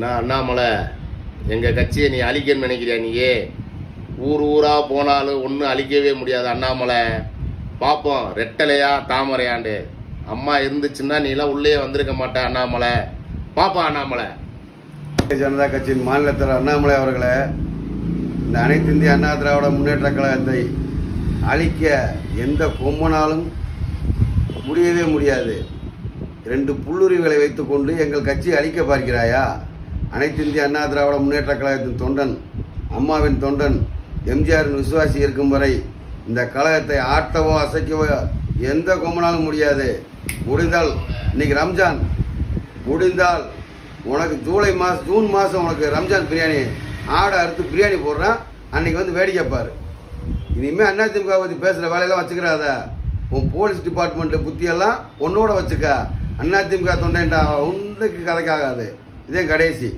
நான் அண்ணாமலை எங்கள் கட்சியை நீ அழிக்கணும்னு நினைக்கிறியா நீயே? ஊர் ஊராக போனாலும் ஒன்றும் அழிக்கவே முடியாது அண்ணாமலை. பார்ப்போம் ரெட்டலையா தாமரையாண்டு. அம்மா இருந்துச்சுன்னா நீலாம் உள்ளே வந்திருக்க மாட்டேன் அண்ணாமலை. பார்ப்போம் அண்ணாமலை. பாரதிய ஜனதா கட்சியின் மாநிலத்தில் அண்ணாமலை அவர்களை இந்த அனைத்து இந்திய அண்ணா திராவிட முன்னேற்ற கழகத்தை அழிக்க எந்த கொம்பனாலும் முடியவே முடியாது. ரெண்டு புல்லுரிவுகளை வைத்துக்கொண்டு எங்கள் கட்சியை அழிக்க பார்க்கிறாயா? அனைத்து இந்திய அண்ணா திராவிட முன்னேற்ற கழகத்தின் தொண்டன் அம்மாவின் தொண்டன் எம்ஜிஆரின் விசுவாசி இருக்கும் வரை இந்த கழகத்தை ஆட்டவோ அசைக்கவோ எந்த கொம்பனாலும் முடியாது. முடிந்தால் இன்னைக்கு ரம்ஜான். முடிந்தால் உனக்கு ஜூலை மாதம் ஜூன் மாதம் உனக்கு ரம்ஜான் பிரியாணி ஆடை அறுத்து பிரியாணி போடுறான். அன்னைக்கு வந்து வேடிக்கை பாரு. இனிமேல் அதிமுக பற்றி பேசுகிற வேலையெல்லாம் வச்சுக்கிறாத. உன் போலீஸ் டிபார்ட்மெண்ட்டு புத்தியெல்லாம் உன்னோட வச்சுக்க. அதிமுக தொண்டைண்டா ஒன்றுக்கு கதைக்காகாது. இதே கடைசி.